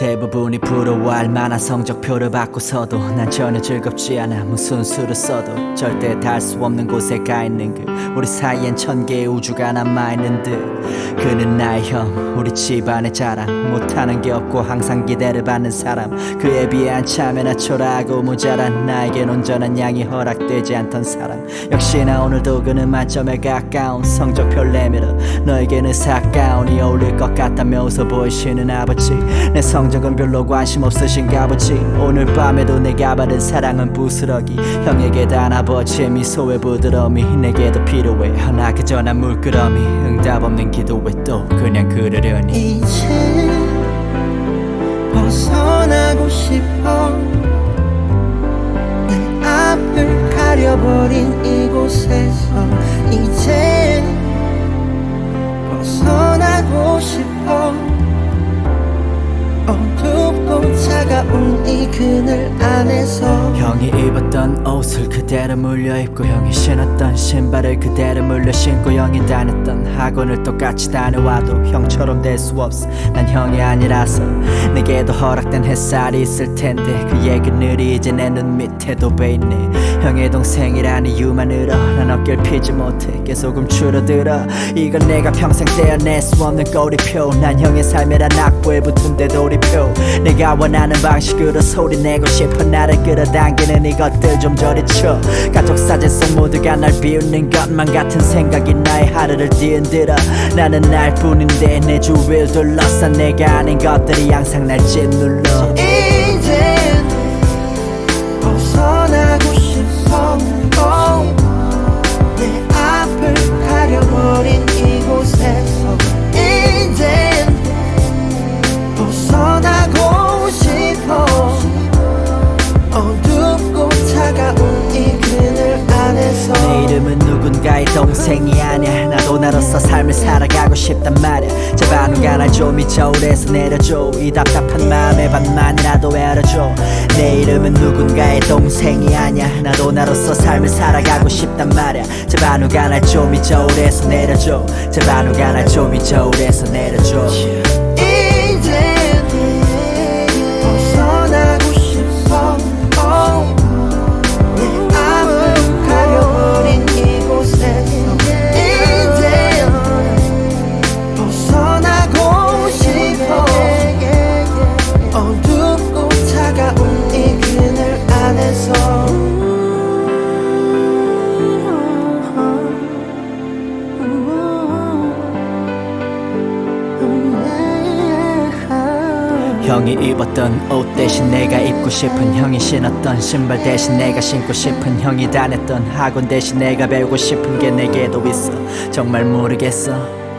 대부분이 부러워할 만한 성적표를 받고서도 난 전혀 즐겁지 않아. 무슨 수를 써도 절대 닿을 수 없는 곳에 가 있는 그 우리 사이엔 천 개의 우주가 남아있는 듯 그는 나의 형 우리 집안의 자랑. 못하는 게 없고 항상 기대를 받는 사람. 그에 비해 한참이나 초라하고 모자란 나에겐 온전한 양이 허락되지 않던 사람. 역시나 오늘도 그는 만점에 가까운 성적표를 내밀어 너에게는 사가운이 어울릴 것 같다며 웃어 보이시는 아버지. 내 성적은 별로 관심 없으신가 보지? 오늘 밤에도 내가 받은 사랑은 부스러기. 형에게 단 아버지의 미소의 부드러움이 내게도 필요해. 허나 그저 난 물끄러미 응답 없는 기도에 또 그냥 그러려니. 이제 벗어나고 싶 이 그늘 안에서 형이 입었던 옷을 그대로 물려 입고 형이 신었던 신발을 그대로 물려 신고 형이 다녔던 학원을 똑같이 다녀와도 형처럼 될 수 없어. 난 형이 아니라서 내게도 허락된 햇살이 있을 텐데 그의 그늘이 이제 내 눈 밑에도 베있네 형의 동생이란 이유만으로 난 어깨를 피지 못해 계속 움츠러들어. 이건 내가 평생 떼어낼 수 없는 꼬리표. 난 형의 삶이란 악보에 붙은 되돌이표. 내가 원하는 방식으로 소리내고 싶어 나를 끌어당기는 이것들 좀 저리쳐. 가족 사진 속 모두가 날 비웃는 것만 같은 생각이 나의 하루를 뒤흔들어. 나는 날 뿐인데 내 주위를 둘러싸 내가 아닌 것들이 항상 날 짓눌러 누군가의 동생이 아니야. 나도 나로서 삶을 살아가고 싶단 말야. 제발 누가 날좀이 저울에서 내려줘. 이 답답한 마음의 반만이라도 열어줘. 내 이름은 누군가의 동생이 아니야. 나도 나로서 삶을 살아가고 싶단 말야. 제발 누가 날좀이 저울에서 내려줘. 제발 누가 날좀이 저울에서 내려줘 형이 입었던 옷 대신 내가 입고 싶은 형이 신었던 신발 대신 내가 신고 싶은 형이 다녔던 학원 대신 내가 배우고 싶은 게 내게도 있어. 정말 모르겠어